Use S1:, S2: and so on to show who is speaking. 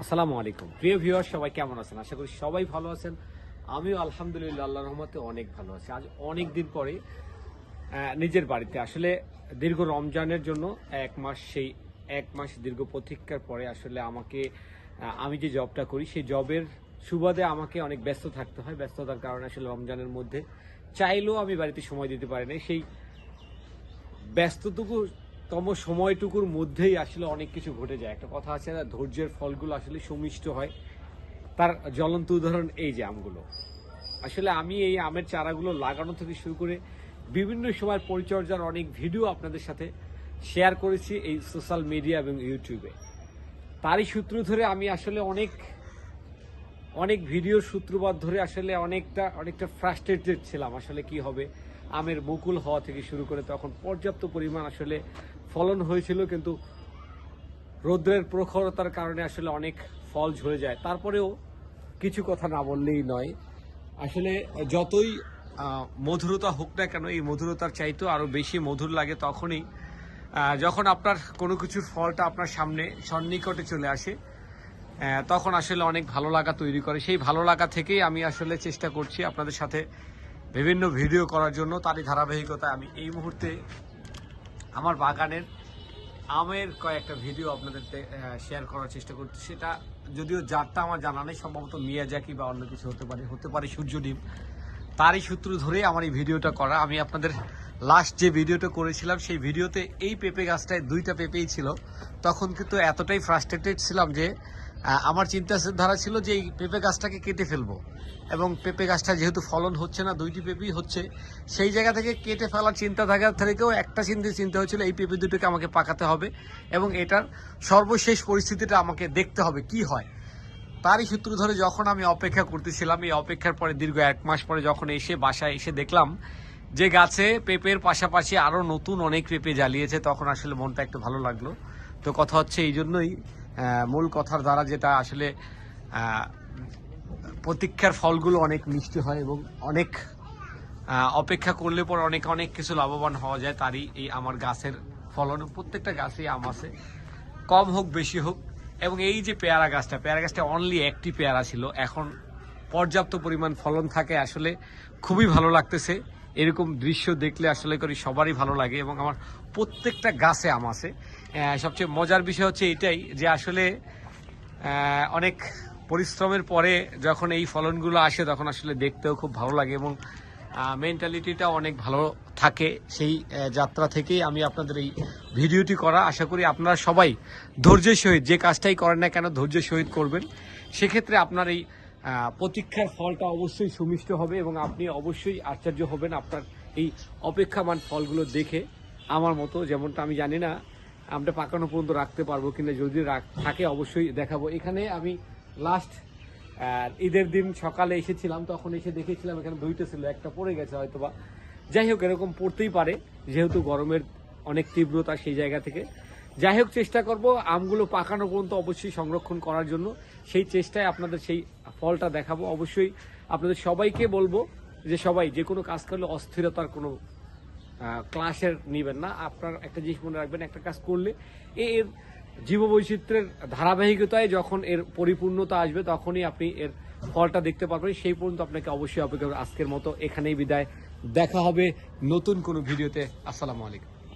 S1: আসসালামু আলাইকুম। প্রিয় ভিউয়ার সবাই কেমন আছেন? আশা করি সবাই ভালো আছেন। আমিও আলহামদুলিল্লাহ আল্লাহ রহমতে অনেক ভালো আছি। আজ অনেক দিন পরে নিজের বাড়িতে। আসলে দীর্ঘ রমজানের জন্য এক মাস সেই এক মাস দীর্ঘ প্রতীক্ষার পরে আসলে আমাকে আমি যে জবটা করি, সেই জবের সুবাদে আমাকে অনেক ব্যস্ত থাকতে হয়। ব্যস্ততার কারণে আসলে রমজানের মধ্যে চাইলেও আমি বাড়িতে সময় দিতে পারি না সেই ব্যস্তটুকু তম সময়টুকুর মধ্যেই আসলে অনেক কিছু ঘটে যায়। একটা কথা আছে না, ধৈর্যের ফলগুলো আসলে সুমিষ্ট হয়। তার জ্বলন্ত উদাহরণ এই যে আমগুলো। আসলে আমি এই আমের চারাগুলো লাগানো থেকে শুরু করে বিভিন্ন সময় পরিচর্যার অনেক ভিডিও আপনাদের সাথে শেয়ার করেছি এই সোশ্যাল মিডিয়া এবং ইউটিউবে। তারই সূত্র ধরে আমি আসলে অনেক অনেক ভিডিওর সূত্রপাত ধরে আসলে অনেকটা অনেকটা ফ্রাস্ট্রেটেড ছিলাম। আসলে কি হবে? আমের মুকুল হওয়া থেকে শুরু করে তখন পর্যাপ্ত পরিমাণ আসলে ফলন হয়েছিল, কিন্তু রৌদ্রের প্রখরতার কারণে আসলে অনেক ফল ঝরে যায়। তারপরেও কিছু কথা না বললেই নয়। আসলে যতই মধুরতা হোক না কেন, এই মধুরতার চাইতেও আরও বেশি মধুর লাগে তখনই যখন আপনার কোনো কিছুর ফলটা আপনার সামনে সন্নিকটে চলে আসে তখন আসলে অনেক ভালো লাগা তৈরি করে। সেই ভালো লাগা থেকেই আমি আসলে চেষ্টা করছি আপনাদের সাথে বিভিন্ন ভিডিও করার জন্য তারই ধারাবাহিকতায় আমি এই মুহূর্তে আমার বাগানের আমের কয়েকটা ভিডিও আপনাদের শেয়ার করার চেষ্টা করছি। সেটা যদিও জাতটা আমার জানা নেই, সম্ভবত মিয়াজাকি বা অন্য কিছু হতে পারে হতে পারে সূর্য ডিম। তারই সূত্র ধরেই আমার এই ভিডিওটা করা। আমি আপনাদের লাস্ট যে ভিডিওটা করেছিলাম, সেই ভিডিওতে এই পেঁপে গাছটায় দুইটা পেঁপেই ছিল। তখন কিন্তু এতটাই ফ্রাস্ট্রেটেড ছিলাম যে আমার চিন্তাধারা ছিল যে এই পেঁপে গাছটাকে কেটে ফেলব। এবং পেঁপে গাছটা যেহেতু ফলন হচ্ছে না, দুইটি পেঁপেই হচ্ছে, সেই জায়গা থেকে কেটে ফেলার চিন্তাধারা থেকেও একটা চিন্তা চিন্তা হয়েছিল, এই পেঁপে দুটোকে আমাকে পাকাতে হবে এবং এটার সর্বশেষ পরিস্থিতিটা আমাকে দেখতে হবে, কি হয়। তারই সূত্র ধরে যখন আমি অপেক্ষা করতেছিলাম, এই অপেক্ষার পরে দীর্ঘ এক মাস পরে যখন এসে বাসায় এসে দেখলাম যে গাছে পেঁপের পাশাপাশি আরও নতুন অনেক পেঁপে জ্বালিয়েছে, তখন আসলে মনটা একটু ভালো লাগল। তো কথা হচ্ছে এই জন্যই মূল কথার দ্বারা যেটা আসলে প্রতীক্ষার ফলগুলো অনেক মিষ্টি হয় এবং অনেক অপেক্ষা করলে পর অনেক অনেক কিছু লাভবান হওয়া যায় তারই এই আমার গাছের ফলন। প্রত্যেকটা গাছেই আম আছে। কম হোক, বেশি হোক। এবং এই যে পেয়ারা গাছটা পেয়ারা গাছটা অনলি একটি পেয়ারা ছিল। এখন পর্যাপ্ত পরিমাণ ফলন থাকে আসলে খুবই ভালো লাগতেছে। এরকম দৃশ্য দেখলে আসলে করি সবারই ভালো লাগে এবং আমার প্রত্যেকটা গাছে আম আছে। সবচেয়ে মজার বিষয় হচ্ছে এটাই যে আসলে অনেক পরিশ্রমের পরে যখন এই ফলনগুলো আসে তখন আসলে দেখতেও খুব ভালো লাগে এবং মেন্টালিটিটা অনেক ভালো থাকে সেই যাত্রা থেকেই আমি আপনাদের এই ভিডিওটি করা। আশা করি আপনারা সবাই ধৈর্যের সহিত যে কাজটাই করেন না কেন ধৈর্যের সহিত করবেন। সেক্ষেত্রে আপনার এই প্রতীক্ষার ফলটা অবশ্যই সুমিষ্ট হবে এবং আপনি অবশ্যই আশ্চর্য হবেন আপনার এই অপেক্ষামান ফলগুলো দেখে। আমার মতো যেমনটা আমি জানি না আমরা পাকানো পর্যন্ত রাখতে পারব কিনা যদি থাকে অবশ্যই দেখাবো। এখানে আমি লাস্ট ঈদের দিন সকালে এসেছিলাম, তখন এসে দেখেছিলাম এখানে দুইটা ছিল, একটা পড়ে গেছে হয়তোবা। যাই হোক, এরকম পড়তেই পারে, যেহেতু গরমের অনেক তীব্রতা সেই জায়গা থেকে। যাই হোক, চেষ্টা করব আমগুলো পাকানো পর্যন্ত অবশ্যই সংরক্ষণ করার জন্য। সেই চেষ্টায় আপনাদের সেই ফলটা দেখাবো। অবশ্যই আপনাদের সবাইকে বলব যে সবাই, যে কোনো কাজ করলে অস্থিরতার কোনো ক্লাসের নিবেন না। আপনার একটা জিনিস মনে রাখবেন, একটা কাজ করলে এর জীববৈচিত্র্যের ধারাবাহিকতায় যখন এর পরিপূর্ণতা আসবে, তখনই আপনি এর ফলটা দেখতে পারবেন। সেই পর্যন্ত আপনাকে অবশ্যই অপেক্ষা। আজকের মতো এখানেই বিদায়। দেখা হবে নতুন কোনো ভিডিওতে। আসসালামু আলাইকুম।